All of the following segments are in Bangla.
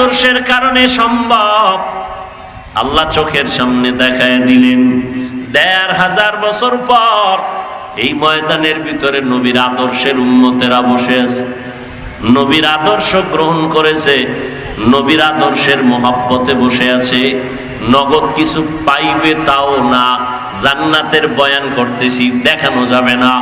আদর্শের কারণে সম্ভব। আল্লাহ চোখের সামনে দেখায় দিলেন, দেড় হাজার বছর পর এই ময়দানের ভিতরে নবীর আদর্শের উন্মতেরা বসে আছে। নবীর আদর্শ গ্রহণ করেছে, নবীর আদর্শের মহাব্বতে বসে আছে। নগদ কিছু পাইবে তাও না জান্নাতের বয়ান করতেছি, দেখানো যাবে না।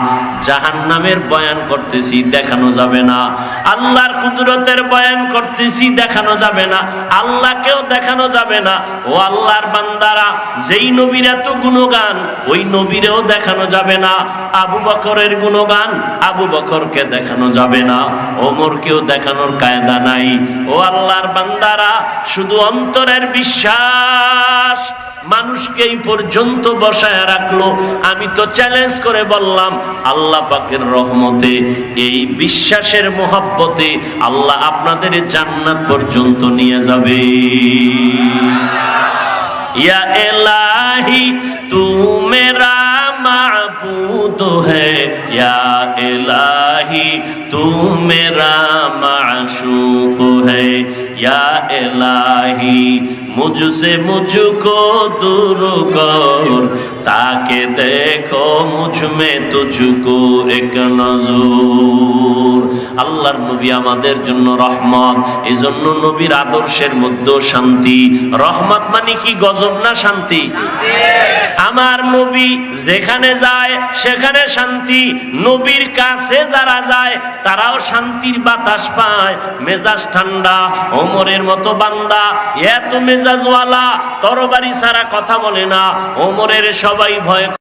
জাহান্নামের বয়ান করতেছি, দেখানো যাবে না। আল্লাহর কুদরতের বয়ান করতেছি, দেখানো যাবে না। আল্লাহকেও দেখানো যাবে না। ও আল্লাহর বান্দারা, যেই নবীর এত গুণগান, ওই নবীরেও দেখানো যাবে না। আবু বকরের গুণগান, আবু বকরকে দেখানো যাবে না। ওমরকেও দেখানোর কায়দা নাই। ও আল্লাহর বান্দারা, শুধু অন্তরের বিশ্বাস। নবীকে এই পর্যন্ত বসায় রাখল। আমি তো চ্যালেঞ্জ করে বললাম, আল্লাহ পাকের রহমতে, এই বিশ্বাসের মোহাব্বতে আল্লাহ আপনাদের জান্নাত পর্যন্ত নিয়ে যাবে। ইয়া এলাহি তু মেরা معبود হ্যা এলাহি الہی تو میرا معشوق ہے মুঝুসে মুঝুকো দূর কর। তাকে দেখো মুঝমে তুঝুকো এক নজর। আল্লাহর নবী আমাদের জন্য রহমত এই জন্য নবীর আদর্শের মধ্যে শান্তি। রহমত মানে কি? গজব না শান্তি? আমার নবী যেখানে যায়, সেখানে শান্তি। নবীর কাছে যারা যায়, তারাও শান্তির বাতাস পায়। মেজাজ ঠান্ডা, ওমরের মতো বান্দা। এত মেজাজওয়ালা, তরবারি সারা কথা বলে না। ওমরের সবাই ভয়